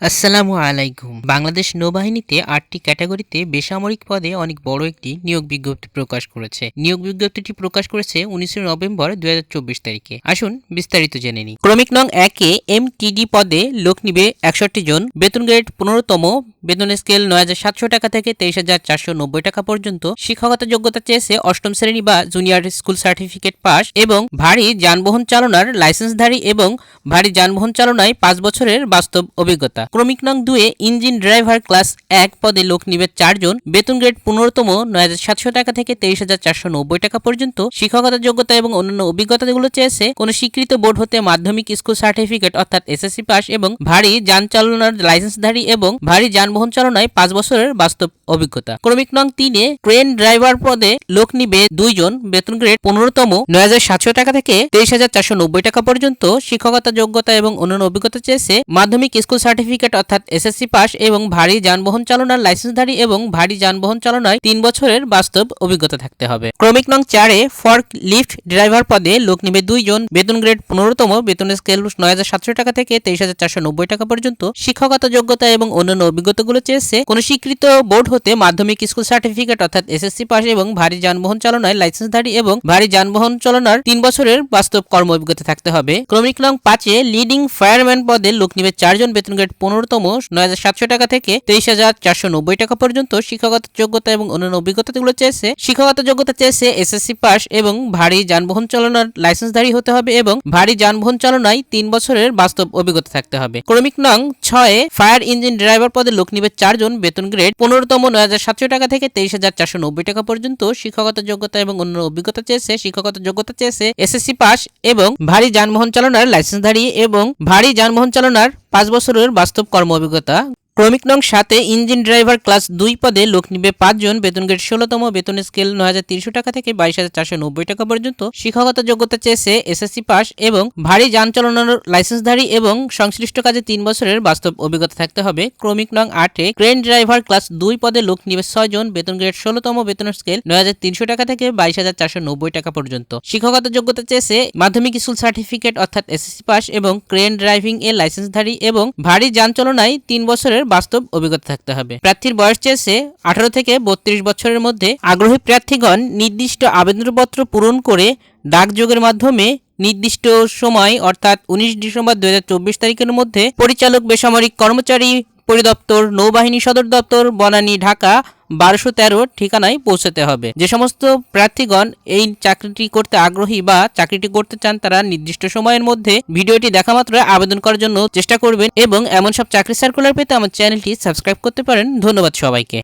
আসসালামু আলাইকুম। বাংলাদেশ নৌবাহিনীতে আটটি ক্যাটাগরিতে বেসামরিক পদে অনেক বড় একটি নিয়োগ বিজ্ঞপ্তি প্রকাশ করেছে। নিয়োগ বিজ্ঞপ্তিটি প্রকাশ করেছে উনিশে নভেম্বর দুই হাজার চব্বিশ তারিখে। আসুন বিস্তারিত জেনে নিই। ক্রমিক নং একে এম টিডি পদে লোক নিবে একষট্টি জন, বেতন গ্রেড পনেরোতম বেতন স্কেল নয় হাজার সাতশো টাকা থেকে তেইশ হাজার চারশো নব্বই টাকা পর্যন্ত, শিক্ষকতা যোগ্যতা চেয়েছে অষ্টম শ্রেণি বা জুনিয়র স্কুল সার্টিফিকেট পাস এবং ভারী যানবাহন চালনার লাইসেন্সধারী এবং ভারী যানবাহন চালনায় পাঁচ বছরের বাস্তব অভিজ্ঞতা। ক্রমিক নং দুয়ে ইঞ্জিন ড্রাইভার ক্লাস এক পদে লোক নিবে চারজন, বেতন গ্রেড পনেরোতম নয় হাজার সাতশো টাকা থেকে তেইশ হাজার চারশো নব্বই টাকা পর্যন্ত, শিক্ষকতা যোগ্যতা এবং অন্যান্য অভিজ্ঞতাগুলো চেয়েছে কোনো স্বীকৃত বোর্ড হতে মাধ্যমিক স্কুল সার্টিফিকেট অর্থাৎ এসএসসি পাস এবং ভারী যান চালনার লাইসেন্সধারী এবং ভারী যানবাহন চালনায় পাঁচ বছরের বাস্তব অভিজ্ঞতা। ক্রমিক নং তিনে ট্রেন ড্রাইভার পদে লোক নিবে দুইজন, বেতন গ্রেড পনেরোতম, নয় হাজার সাতশো টাকা থেকে তেইশ হাজার চারশো নব্বই টাকা পর্যন্ত, শিক্ষকতা যোগ্যতা এবং অন্যান্য অভিজ্ঞতা চেয়েছে মাধ্যমিক স্কুল সার্টিফিকেট অর্থাৎ এসএসসি পাস এবং ভারী যানবাহন চালনার লাইসেন্সধারী এবং ভারী যানবাহন চালনায় তিন বছরের বাস্তব অভিজ্ঞতা থাকতে হবে। ক্রমিক নং চারে ফর্ক লিফট ড্রাইভার পদে লোক নিবে দুইজন, বেতন গ্রেড পনেরোতম বেতন স্কেল নয় হাজার সাতশো টাকা থেকে তেইশ হাজার চারশো নব্বই টাকা পর্যন্ত, শিক্ষকতা যোগ্যতা এবং অন্যান্য অভিজ্ঞতাগুলো চেয়েছে কোনো স্বীকৃত বোর্ড হতে মাধ্যমিক স্কুল সার্টিফিকেট অর্থাৎ এসএসসি পাস এবং ভারী যানবাহন চালনায় লাইসেন্সধারী এবং ভারী যানবাহন চালনার তিন বছরের বাস্তব কর্ম অভিজ্ঞতা থাকতে হবে। ক্রমিক নং পাঁচে লিডিং ফায়ারম্যান পদে লোক নিবে চারজন, বেতন গ্রেড পনেরোতম, নয় হাজার সাতশো টাকা থেকে তেইশ হাজার চারশো নব্বই টাকা পর্যন্ত শিক্ষাগত যোগ্যতা এবং অন্যান্য অভিজ্ঞতাগুলো চেয়েছে শিক্ষাগত যোগ্যতা চেয়েছে এসএসসি পাস এবং ভারী যানবাহন চালনার লাইসেন্সধারী হতে হবে এবং ভারী যানবাহন চালনায় তিন বছরের বাস্তব অভিজ্ঞতা থাকতে হবে। ক্রমিক নং ছয়ে ফায়ার ইঞ্জিন ড্রাইভার পদে লোক নিবে চারজন, বেতন গ্রেড পনেরোতম নয় হাজার সাতশো টাকা থেকে তেইশ হাজার চারশো নব্বই টাকা পর্যন্ত শিক্ষকতা যোগ্যতা এবং অন্য অভিজ্ঞতা চেয়েছে। শিক্ষকতা যোগ্যতা চেয়েছে এসএসসি পাস এবং ভারী যানবাহন চালনার লাইসেন্সধারী এবং ভারী যানবাহন চালনার পাঁচ বছরের বাস্তব কর্ম অভিজ্ঞতা। ক্রমিক নং সাথে ইঞ্জিন ড্রাইভার ক্লাস দুই পদে লোক নিবে পাঁচজন বেতন গ্রেড ষোলোতম বেতন স্কেল নয় হাজার তিনশো টাকা থেকে বাইশ হাজার চারশো নব্বই টাকা পর্যন্ত। শিক্ষাগত যোগ্যতা চেয়েছে এসএসসি পাস এবং ভারী যান চালানোর লাইসেন্সধারী এবং সংশ্লিষ্ট কাজে তিন বছরের বাস্তব অভিজ্ঞতা থাকতে হবে। ক্রমিক নং আটে ক্রেন ড্রাইভার ক্লাস দুই পদে লোক নিবে ছয়জন বেতন গ্রেড ষোলোতম বেতন স্কেল নয় হাজার তিনশো টাকা থেকে বাইশ হাজার চারশো নব্বই টাকা পর্যন্ত। শিক্ষাগত যোগ্যতা চেয়েছে মাধ্যমিক স্কুল সার্টিফিকেট অর্থাৎ এসএসসি পাস এবং ক্রেন ড্রাইভিং এর লাইসেন্সধারী এবং ভারী যান চালনায় তিন বছরের বাস্তব অভিজ্ঞতা থাকতে হবে। প্রার্থীর বয়স চেয়েছে আঠারো থেকে বত্রিশ বছরের মধ্যে। আগ্রহী প্রার্থীগণ নির্দিষ্ট আবেদনপত্র পূরণ করে ডাকযোগের মাধ্যমে নির্দিষ্ট সময়, অর্থাৎ উনিশ ডিসেম্বর দুই হাজার চব্বিশ তারিখের মধ্যে পরিচালক, বেসামরিক কর্মচারী পরিদপ্তর, নৌবাহিনী সদর দপ্তর, বনানী ঢাকা, বারোশো তেরো ঠিকানায় পৌঁছতে হবে। যে সমস্ত প্রার্থীগণ এই চাকরিটি করতে আগ্রহী বা চাকরিটি করতে চান, তারা নির্দিষ্ট সময়ের মধ্যে ভিডিওটি দেখা মাত্র আবেদন করার জন্য চেষ্টা করবেন এবং এমন সব চাকরি সার্কুলার পেতে আমার চ্যানেলটি সাবস্ক্রাইব করতে পারেন। ধন্যবাদ সবাইকে।